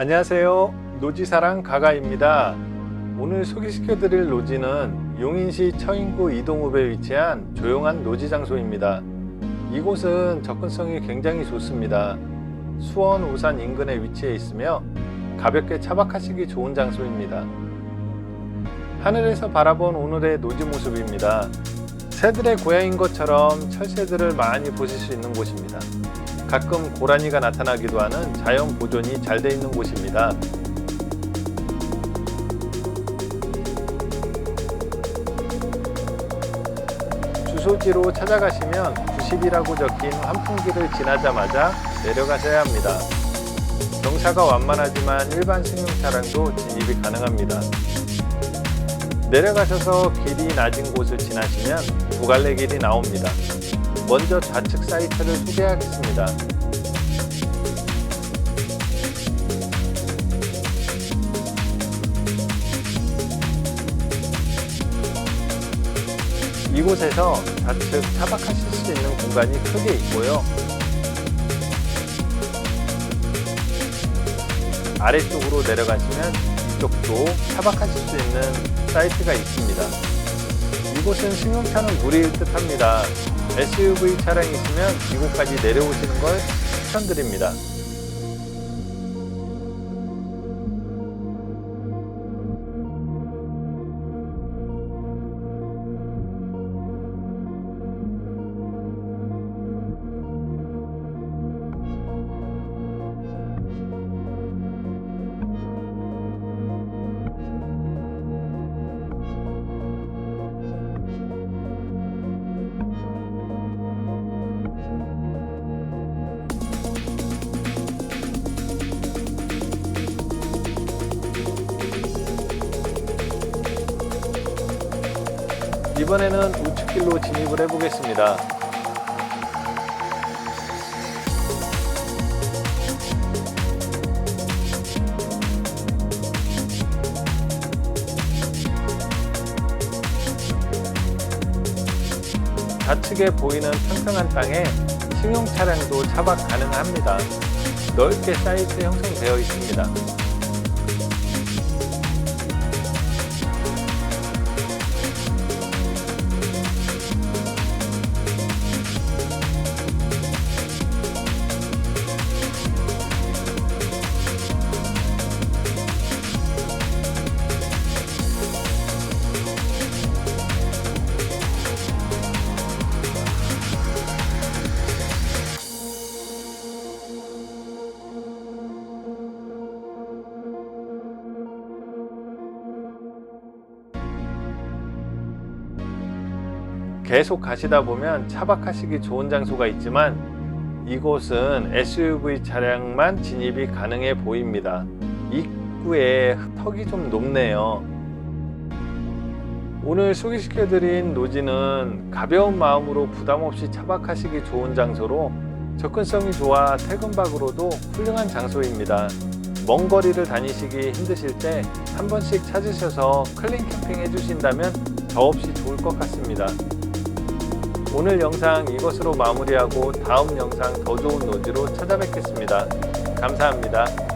안녕하세요. 노지사랑 가가입니다. 오늘 소개시켜 드릴 노지는 용인시 처인구 이동읍에 위치한 조용한 노지 장소입니다. 이곳은 접근성이 굉장히 좋습니다. 수원 오산 인근에 위치해 있으며 가볍게 차박하시기 좋은 장소입니다. 하늘에서 바라본 오늘의 노지 모습입니다. 새들의 고향인 것처럼 철새들을 많이 보실 수 있는 곳입니다. 가끔 고라니가 나타나기도 하는 자연 보존이 잘 돼 있는 곳입니다. 주소지로 찾아가시면 90이라고 적힌 환풍기를 지나자마자 내려가셔야 합니다. 경사가 완만하지만 일반 승용 차량도 진입이 가능합니다. 내려가셔서 길이 낮은 곳을 지나시면 두 갈래 길이 나옵니다. 먼저 좌측 사이트를 소개하겠습니다. 이곳에서 좌측 차박하실 수 있는 공간이 크게 있고요. 아래쪽으로 내려가시면 이쪽도 차박하실 수 있는 사이트가 있습니다. 이곳은 승용차는 무리일 듯 합니다. SUV 차량이 있으면 이곳까지 내려오시는 걸 추천드립니다. 이번에는 우측길로 진입을 해보겠습니다. 좌측에 보이는 평평한 땅에 승용 차량도 차박 가능합니다. 넓게 사이트 형성되어 있습니다. 계속 가시다 보면 차박하시기 좋은 장소가 있지만 이곳은 SUV 차량만 진입이 가능해 보입니다. 입구에 턱이 좀 높네요. 오늘 소개시켜드린 노지는 가벼운 마음으로 부담 없이 차박하시기 좋은 장소로 접근성이 좋아 퇴근박으로도 훌륭한 장소입니다. 먼 거리를 다니시기 힘드실 때 한 번씩 찾으셔서 클린 캠핑 해주신다면 더없이 좋을 것 같습니다. 오늘 영상 이것으로 마무리하고 다음 영상 더 좋은 노지로 찾아뵙겠습니다. 감사합니다.